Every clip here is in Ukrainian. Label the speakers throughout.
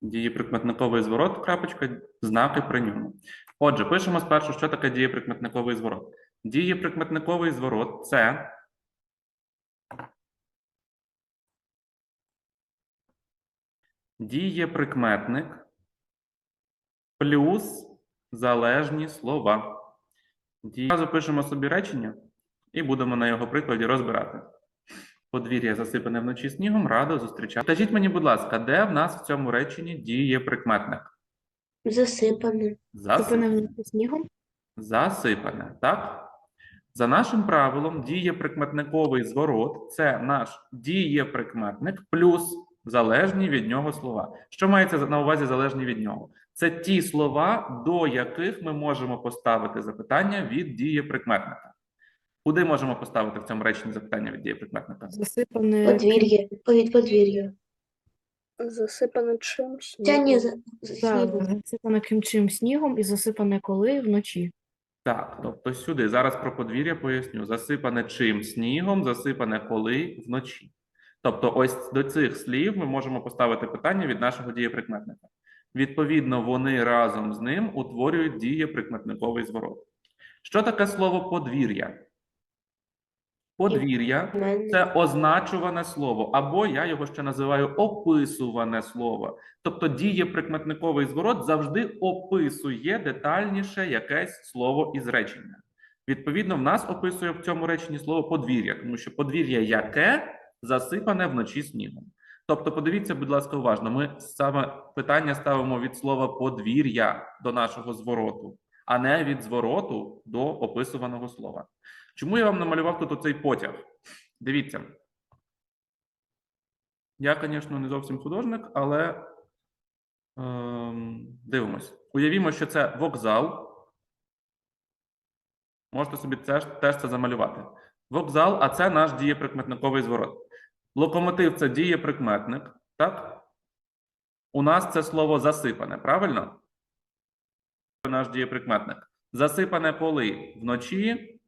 Speaker 1: Дієприкметниковий зворот, крапочка, знаки при ньому. Отже, пишемо спершу, що таке дієприкметниковий зворот. Дієприкметниковий зворот це дієприкметник плюс залежні слова. Зразу пишемо собі речення і будемо на його прикладі розбирати. Подвір'я засипане вночі снігом, радо зустрічати. Скажіть мені, будь ласка, де в нас в цьому реченні діє прикметник?
Speaker 2: Засипане.
Speaker 1: Засипане.
Speaker 3: вночі снігом.
Speaker 1: Засипане, так? За нашим правилом, дієприкметниковий зворот це наш дієприкметник плюс залежні від нього слова. Що мається на увазі залежні від нього? Це ті слова, до яких ми можемо поставити запитання від дієприкметника. Куди можемо поставити в цьому реченні запитання від дієприкметника?
Speaker 3: Засипане.
Speaker 2: Подвір'я. Від подвір'я.
Speaker 4: Засипане чимось.
Speaker 2: Та ні, за, за
Speaker 3: Так,
Speaker 2: снігом.
Speaker 3: засипане кимчим снігом і засипане коли вночі.
Speaker 1: Так, тобто сюди зараз про подвір'я поясню. Засипане чим снігом, засипане коли вночі. Тобто, ось до цих слів ми можемо поставити питання від нашого дієприкметника. Відповідно, вони разом з ним утворюють дієприкметниковий зворот. Що таке слово подвір'я? Подвір'я це означуване слово, або я його ще називаю описуване слово. Тобто дієприкметниковий зворот завжди описує детальніше якесь слово із речення. Відповідно, в нас описує в цьому реченні слово подвір'я, тому що подвір'я яке засипане вночі снігом. Тобто, подивіться, будь ласка, уважно. Ми саме питання ставимо від слова подвір'я до нашого звороту, а не від звороту до описуваного слова. Чому я вам намалював тут оцей потяг? Дивіться. Я, звісно, не зовсім художник, але ем, дивимось. Уявімо, що це вокзал. Можете собі теж, теж це замалювати. Вокзал, а це наш дієприкметниковий зворот. Локомотив це дієприкметник, так? У нас це слово засипане, правильно? Наш дієприкметник. Засипане коли? Вночі.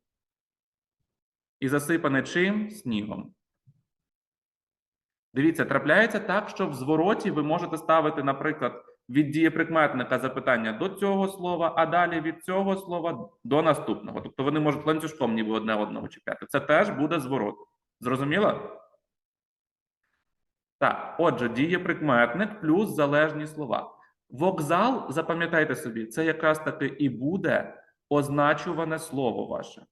Speaker 1: І засипане чим? Снігом. Дивіться, трапляється так, що в звороті ви можете ставити, наприклад, від дієприкметника запитання до цього слова, а далі від цього слова до наступного. Тобто вони можуть ланцюжком ніби одне одного чіпляти. Це теж буде зворот. Зрозуміло? Так, отже, дієприкметник плюс залежні слова. Вокзал, запам'ятайте собі, це якраз таки і буде означуване слово ваше.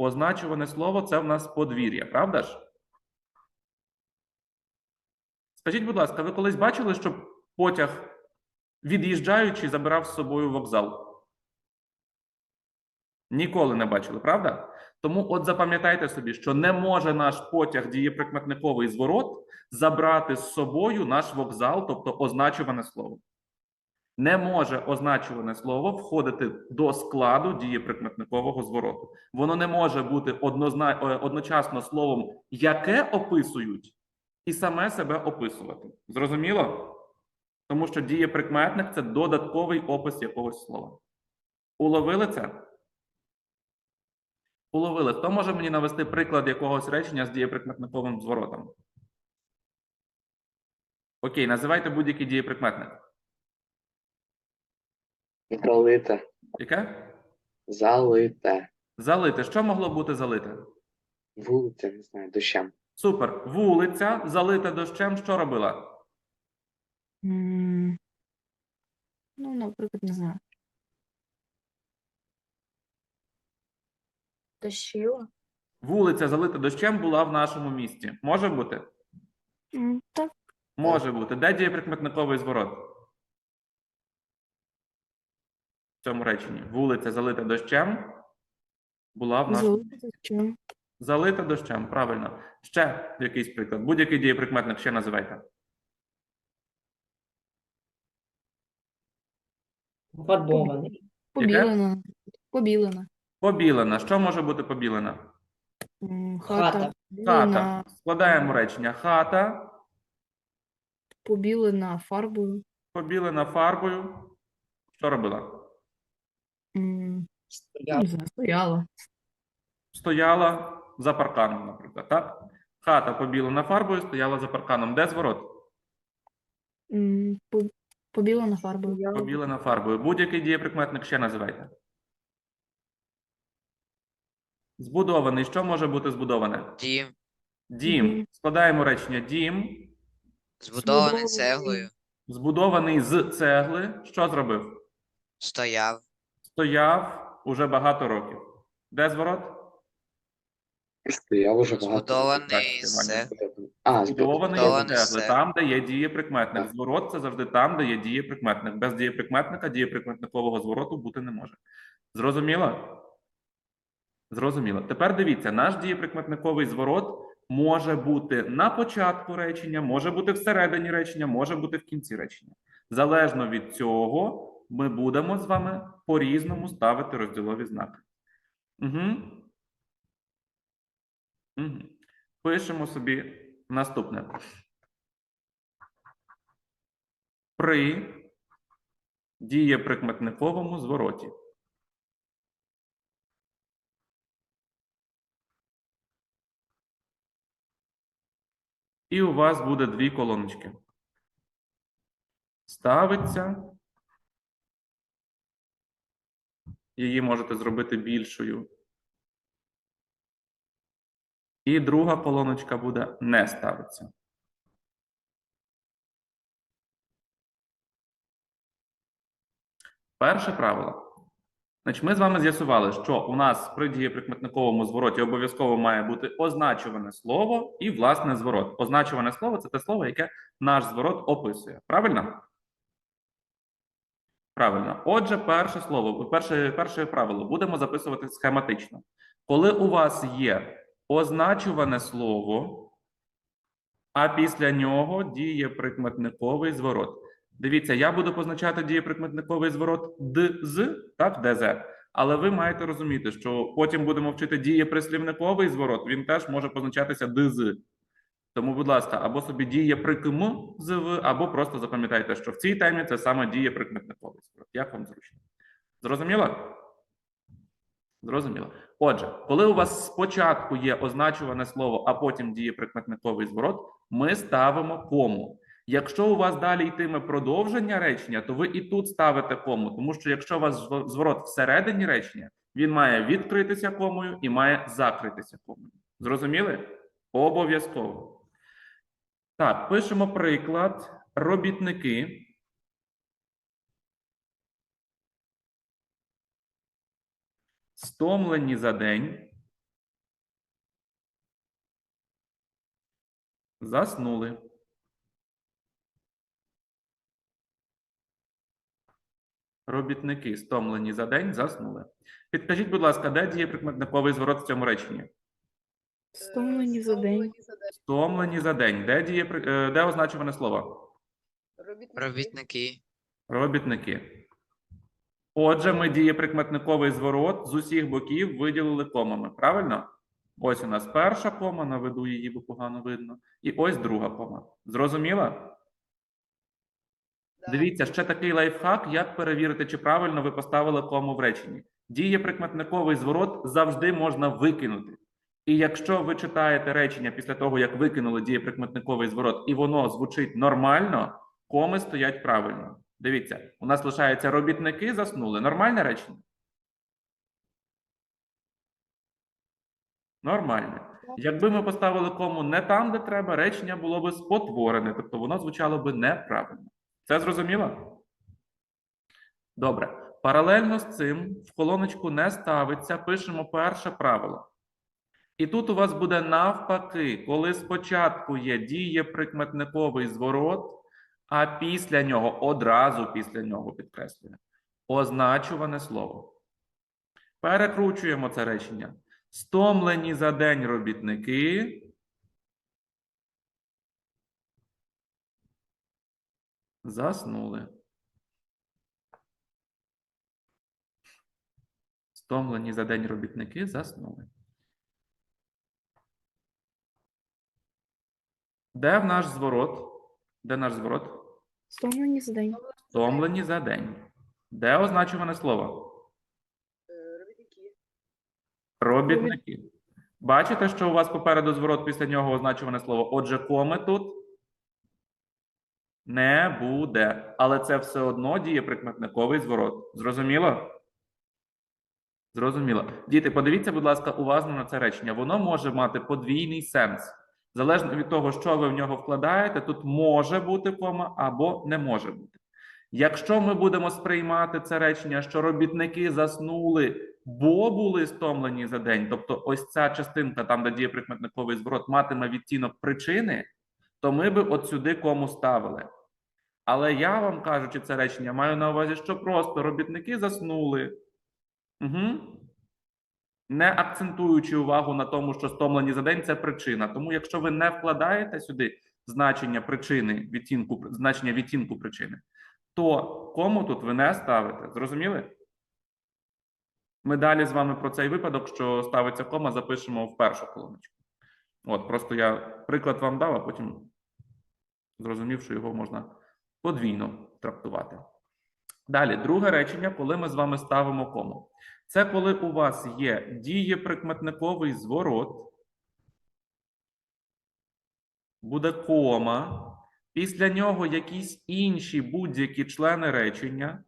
Speaker 1: Означуване слово це в нас подвір'я, правда ж? Скажіть, будь ласка, ви колись бачили, щоб потяг, від'їжджаючи, забирав з собою вокзал? Ніколи не бачили, правда? Тому от запам'ятайте собі, що не може наш потяг дієприкметниковий зворот забрати з собою наш вокзал, тобто означуване слово. Не може означуване слово входити до складу дієприкметникового звороту. Воно не може бути однозна... е, одночасно словом, яке описують, і саме себе описувати. Зрозуміло? Тому що дієприкметник це додатковий опис якогось слова. Уловили це? Уловили. Хто може мені навести приклад якогось речення з дієприкметниковим зворотом? Окей, називайте будь-який дієприкметник.
Speaker 5: Залите.
Speaker 1: Яке?
Speaker 5: Залите.
Speaker 1: Залите. Що могло бути залите?
Speaker 5: Вулиця, не знаю, дощем.
Speaker 1: Супер. Вулиця, залита дощем, що робила?
Speaker 3: М, Ну, наприклад, не знаю.
Speaker 4: Дощила.
Speaker 1: Вулиця, залита дощем, була в нашому місті. Може бути?
Speaker 3: М, Так,
Speaker 1: Може бути. Де дієприкметниковий зворот? Цьому реченні. Вулиця, залита дощем, була в нашому
Speaker 3: залити чим?
Speaker 1: Залита дощем, правильно. Ще якийсь приклад. Будь-який дієприкметник ще називайте.
Speaker 6: Фарбований.
Speaker 3: Побілена. Побілена.
Speaker 1: Побілена. Що може бути побілена?
Speaker 6: Хата.
Speaker 3: Хата.
Speaker 1: Хата. Складаємо речення. Хата
Speaker 3: побілена фарбою.
Speaker 1: побілена фарбою. Що робила?
Speaker 3: Не знаю, стояла.
Speaker 1: Стояла за парканом, наприклад. Так? Хата побілена фарбою, стояла за парканом. Де зворот?
Speaker 3: М, по- Побілена фарбою.
Speaker 1: Побілена фарбою. Будь-який дієприкметник ще називайте. Збудований. Що може бути збудоване?
Speaker 7: Дім,
Speaker 1: Дім. Складаємо речення. Дім
Speaker 7: збудований
Speaker 4: Збудований.
Speaker 7: цеглою,
Speaker 1: збудований з цегли. Що зробив?
Speaker 7: стояв,
Speaker 1: Стояв уже багато років. Де зворот?
Speaker 5: Я вже багато.
Speaker 7: збудований з
Speaker 5: А,
Speaker 1: Збудований з
Speaker 7: Збудований з.
Speaker 1: Там, де є дієприкметник.
Speaker 5: Так.
Speaker 1: Зворот це завжди там, де є дієприкметник. Без дієприкметника дієприкметникового звороту бути не може. Зрозуміло? Зрозуміло. Тепер дивіться, наш дієприкметниковий зворот може бути на початку речення, може бути всередині речення, може бути в кінці речення. Залежно від цього, ми будемо з вами по-різному ставити розділові знаки. Угу. Угу. Пишемо собі наступне. При дієприкметниковому звороті. І у вас буде дві колоночки. Ставиться. Її можете зробити більшою. І друга колоночка буде не ставиться. Перше правило. Значить, ми з вами з'ясували, що у нас при дієприкметниковому звороті обов'язково має бути означуване слово і власне зворот. Означуване слово це те слово, яке наш зворот описує. Правильно? Правильно. Отже, перше слово, перше, перше правило будемо записувати схематично. Коли у вас є означуване слово, а після нього дієприкметниковий зворот. Дивіться, я буду позначати дієприкметниковий зворот ДЗ, так, ДЗ. Але ви маєте розуміти, що потім будемо вчити дієприслівниковий зворот, він теж може позначатися ДЗ. Тому, будь ласка, або собі дієприкм зв, або просто запам'ятайте, що в цій темі це саме дієприкметниковий зворот. Як вам зручно? Зрозуміло? Зрозуміло. Отже, коли у вас спочатку є означуване слово, а потім дієприкметниковий зворот, ми ставимо кому. Якщо у вас далі йтиме продовження речення, то ви і тут ставите кому, тому що якщо у вас зворот всередині речення, він має відкритися комою і має закритися комою. Зрозуміли? Обов'язково. Так, пишемо приклад. Робітники. Стомлені за день. Заснули. Робітники, стомлені за день, заснули. Підкажіть, будь ласка, де діє прикметниковий зворот в цьому реченні?
Speaker 3: Стомлені за день.
Speaker 1: Стомлені за день. Де діє при- е, де означуване слово?
Speaker 7: робітники,
Speaker 1: Робітники. Отже, ми дієприкметниковий зворот з усіх боків виділили комами. Правильно? Ось у нас перша кома, наведу її, бо погано видно. І ось друга кома. Зрозуміла? Дивіться, ще такий лайфхак, як перевірити, чи правильно ви поставили кому в реченні. Дієприкметниковий зворот завжди можна викинути. І якщо ви читаєте речення після того, як викинули дієприкметниковий зворот, і воно звучить нормально, коми стоять правильно. Дивіться, у нас лишається робітники заснули. Нормальне речення? Нормальне. Якби ми поставили кому не там, де треба, речення було би спотворене, тобто воно звучало би неправильно. Це зрозуміло? Добре. Паралельно з цим в колоночку не ставиться, пишемо перше правило. І тут у вас буде навпаки, коли спочатку є дієприкметниковий зворот, а після нього, одразу після нього підкреслюю, означуване слово. Перекручуємо це речення. Стомлені за день робітники. Заснули. Стомлені за день робітники заснули. Де в наш зворот? Де наш зворот?
Speaker 3: Стомлені за день.
Speaker 1: Стомлені за день. Де означуване слово? Робітники. Робітники. Бачите, що у вас попереду зворот після нього означуване слово. Отже, коми тут Не буде. Але це все одно дієприкметниковий зворот. Зрозуміло? Зрозуміло. Діти, подивіться, будь ласка, уважно на це речення. Воно може мати подвійний сенс. Залежно від того, що ви в нього вкладаєте, тут може бути кома або не може бути. Якщо ми будемо сприймати це речення, що робітники заснули, бо були стомлені за день, тобто ось ця частинка, там, де діє прикметниковий зворот, матиме відтінок причини, то ми би от сюди кому ставили. Але я вам кажучи це речення, маю на увазі, що просто робітники заснули. Угу. Не акцентуючи увагу на тому, що стомлені за день це причина. Тому, якщо ви не вкладаєте сюди значення причини, відтінку, значення відтінку причини, то кому тут ви не ставите. Зрозуміли? Ми далі з вами про цей випадок, що ставиться кома, запишемо в першу колоночку. От, просто я приклад вам дав, а потім зрозумів, що його можна подвійно трактувати. Далі, друге речення, коли ми з вами ставимо кому. Це коли у вас є дієприкметниковий зворот, буде кома, після нього якісь інші будь-які члени речення,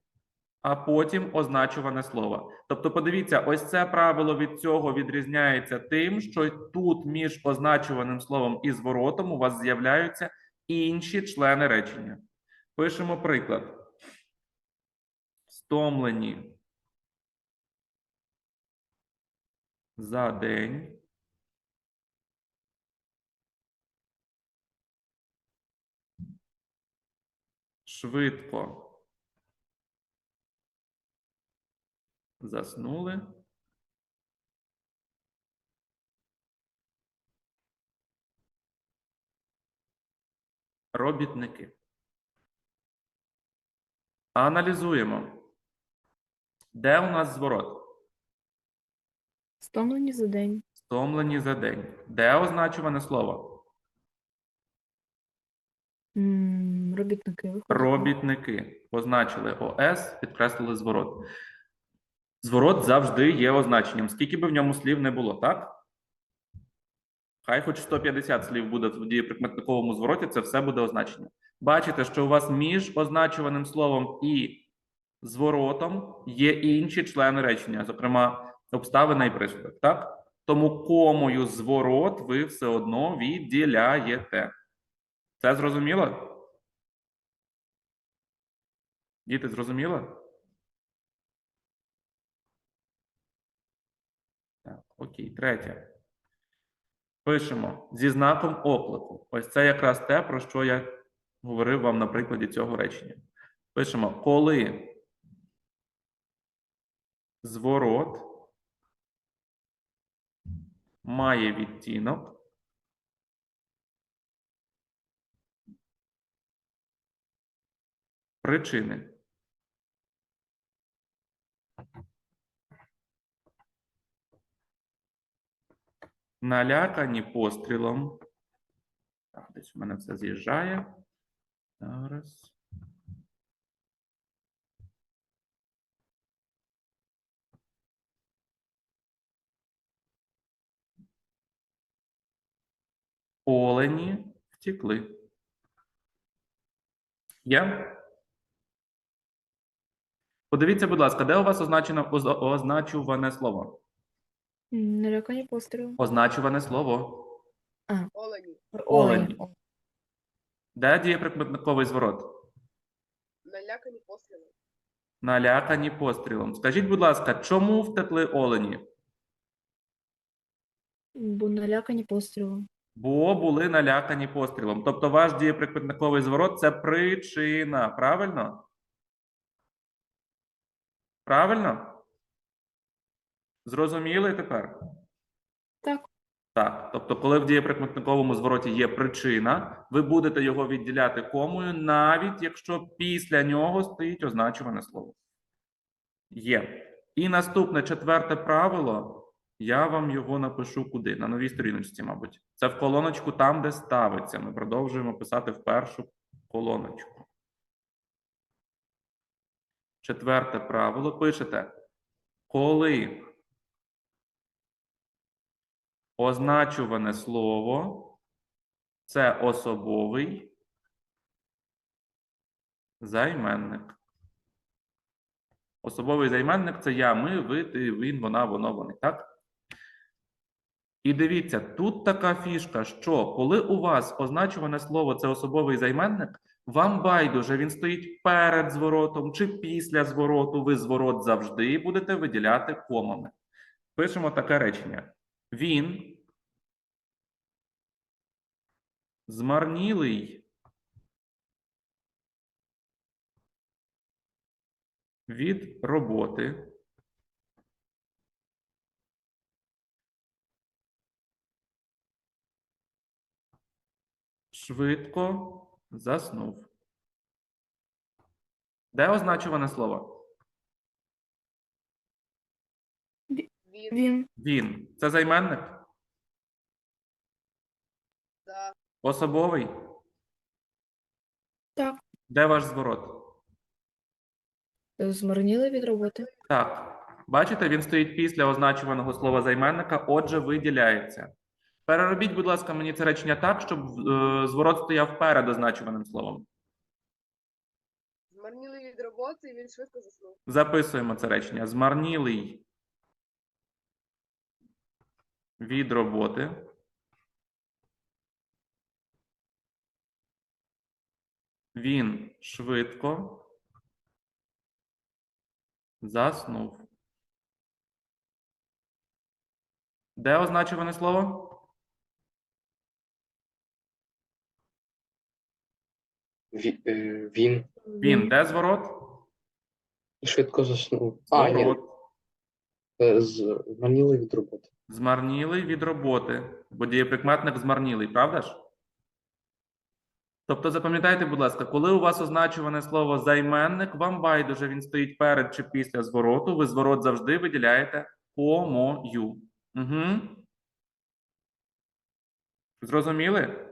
Speaker 1: а потім означуване слово. Тобто, подивіться, ось це правило від цього відрізняється тим, що тут між означуваним словом і зворотом у вас з'являються інші члени речення. Пишемо приклад. Стомлені за день. Швидко заснули. Робітники. Аналізуємо. Де у нас зворот?
Speaker 3: Стомлені за день.
Speaker 1: Стомлені за день. Де означуване слово?
Speaker 3: М, Робітники.
Speaker 1: Робітники. Позначили ОС, підкреслили зворот. Зворот завжди є означенням, скільки би в ньому слів не було, так? Хай хоч 150 слів буде в дієприкметниковому звороті, це все буде означення. Бачите, що у вас між означуваним словом і зворотом є інші члени речення, зокрема, обставина і присудок, так? Тому комою зворот ви все одно відділяєте. Це зрозуміло? Діти, зрозуміло? Так, окей, третє. Пишемо зі знаком оклику. Ось це якраз те, про що я говорив вам на прикладі цього речення. Пишемо, коли зворот має відтінок. Причини. Налякані пострілом. Так, десь у мене все з'їжджає. Зараз. Олені втекли. Є? Подивіться, будь ласка, де у вас означено оз- означуване слово?
Speaker 3: Налякані постріли.
Speaker 1: Означуване слово.
Speaker 4: Олені.
Speaker 1: Олені. Де дієприкметниковий зворот?
Speaker 4: Налякані постріли.
Speaker 1: Налякані пострілом. Скажіть, будь ласка, чому втекли олені?
Speaker 3: Бо налякані пострілом.
Speaker 1: Бо були налякані пострілом. Тобто ваш дієприкметниковий зворот це причина. Правильно? Правильно? Зрозуміли тепер?
Speaker 3: Так.
Speaker 1: Так. Тобто, коли в дієприкметниковому звороті є причина, ви будете його відділяти комою, навіть якщо після нього стоїть означуване слово. Є. І наступне четверте правило. Я вам його напишу куди? На новій сторіночці, мабуть. Це в колоночку там, де ставиться. Ми продовжуємо писати в першу колоночку. Четверте правило. Пишете, коли означуване слово це особовий Займенник. Особовий займенник це я, ми, ви, ти, він, вона, воно, вони, так? І дивіться, тут така фішка, що коли у вас означуване слово це особовий займенник, вам байдуже, він стоїть перед зворотом чи після звороту, ви зворот завжди будете виділяти комами. Пишемо таке речення. Він змарнілий від роботи. Швидко заснув. Де означуване слово?
Speaker 4: Він.
Speaker 3: Він.
Speaker 1: Це займенник?
Speaker 4: Да.
Speaker 1: Особовий?
Speaker 3: Так.
Speaker 1: Де ваш зворот?
Speaker 3: Змарніли від роботи.
Speaker 1: Так. Бачите, він стоїть після означуваного слова займенника, отже, виділяється. Переробіть, будь ласка, мені це речення так, щоб е, зворот стояв перед означуваним словом.
Speaker 4: Змарнілий від роботи, і він швидко заснув.
Speaker 1: Записуємо це речення. Змарнілий від роботи. Він швидко заснув. Де означуване слово?
Speaker 5: Ві- е, Він
Speaker 1: Він. Де зворот?
Speaker 5: швидко заснув. А, ні,
Speaker 1: Зворот.
Speaker 5: е, з- від роботи.
Speaker 1: Змарнілий від роботи, бо дієприкметник змарнілий, правда ж? Тобто запам'ятайте, будь ласка, коли у вас означуване слово займенник, вам байдуже він стоїть перед чи після звороту, ви зворот завжди виділяєте комою. Угу. Зрозуміли?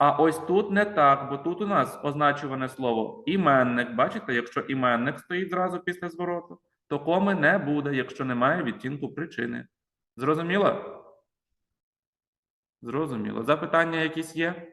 Speaker 1: А ось тут не так, бо тут у нас означуване слово іменник. Бачите, якщо іменник стоїть зразу після звороту, то коми не буде, якщо немає відтінку причини. Зрозуміло? Зрозуміло. Запитання якісь є?